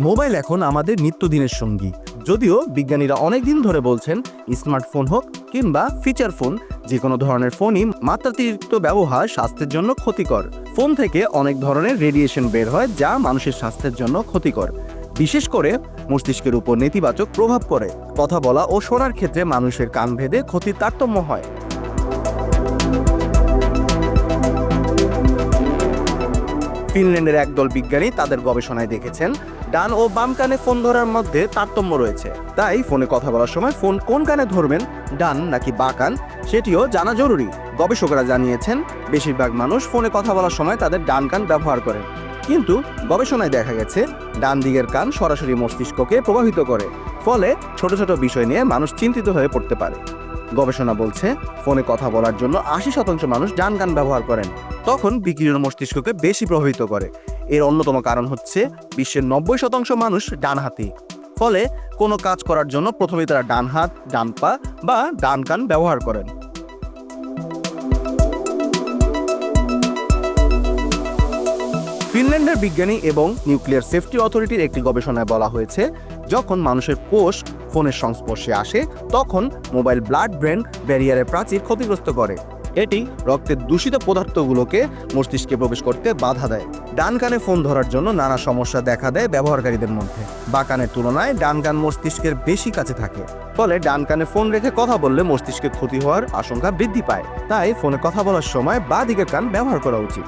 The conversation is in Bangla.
মোবাইল এখন আমাদের নিত্যদিনের সঙ্গী। যদিও বিজ্ঞানীরা অনেক দিন ধরে বলছেন, স্মার্টফোন হোক কিংবা ফিচার ফোন যে কোনো ধরনের ফোনই মাত্রাতিরিক্ত ব্যবহার স্বাস্থ্যের জন্য ক্ষতিকর। ফোন থেকে অনেক ধরনের রেডিয়েশন বের হয় যা মানুষের স্বাস্থ্যের জন্য ক্ষতিকর। বিশেষ করে মস্তিষ্কের উপর নেতিবাচক প্রভাব পড়ে। কথা বলা ও শোনার ক্ষেত্রে মানুষের কান ভেদে ক্ষতির তারতম্য হয়। ফিনল্যান্ডের একদল বিজ্ঞানী তাদের গবেষণায় দেখেছেন, ডান ও বাম কানে ফোন ধরার মধ্যে তারতম্য রয়েছে। তাই ফোনে কথা বলার সময় ফোন কোন কানে ধরবেন, ডান নাকি বা কান, সেটিও জানা জরুরি। গবেষকরা জানিয়েছেন, বেশিরভাগ মানুষ ফোনে কথা বলার সময় তাদের ডান কান ব্যবহার করেন। কিন্তু গবেষণায় দেখা গেছে, ডান দিকের কান সরাসরি মস্তিষ্ককে প্রভাবিত করে, ফলে ছোট ছোট বিষয় নিয়ে মানুষ চিন্তিত হয়ে পড়তে পারে। গবেষণা বলছে, ফোনে কথা বলার জন্য আশি শতাংশ মানুষ ডান গান ব্যবহার করেন। তখন বিকিরণ মস্তিষ্ককে বেশি প্রভাবিত করে। এর অন্যতম কারণ হচ্ছে, বিশ্বের নব্বই শতাংশ মানুষ ডানহাতি। ফলে কোনো কাজ করার জন্য প্রথমে তারা ডান হাত ডান পা বা ডান কান ব্যবহার করেন। ফিনল্যান্ডের বিজ্ঞানী এবং নিউক্লিয়ার সেফটি অথরিটির একটি গবেষণায় বলা হয়েছে, যখন মানুষের কোষ ফোনের সংস্পর্শে আসে, তখন মোবাইল ব্লাড ব্রেন ব্যারিয়ারের প্রাচীর ক্ষতিগ্রস্ত করে। এটি রক্তের দূষিত পদার্থগুলোকে মস্তিষ্কে প্রবেশ করতে বাধা দেয়। ডান কানে ফোন ধরার জন্য নানা সমস্যা দেখা দেয় ব্যবহারকারীদের মধ্যে। বা কানের তুলনায় ডান কান মস্তিষ্কের বেশি কাছে থাকে। ফলে ডান কানে ফোন রেখে কথা বললে মস্তিষ্কে ক্ষতি হওয়ার আশঙ্কা বৃদ্ধি পায়। তাই ফোনে কথা বলার সময় বা দিকের কান ব্যবহার করা উচিত।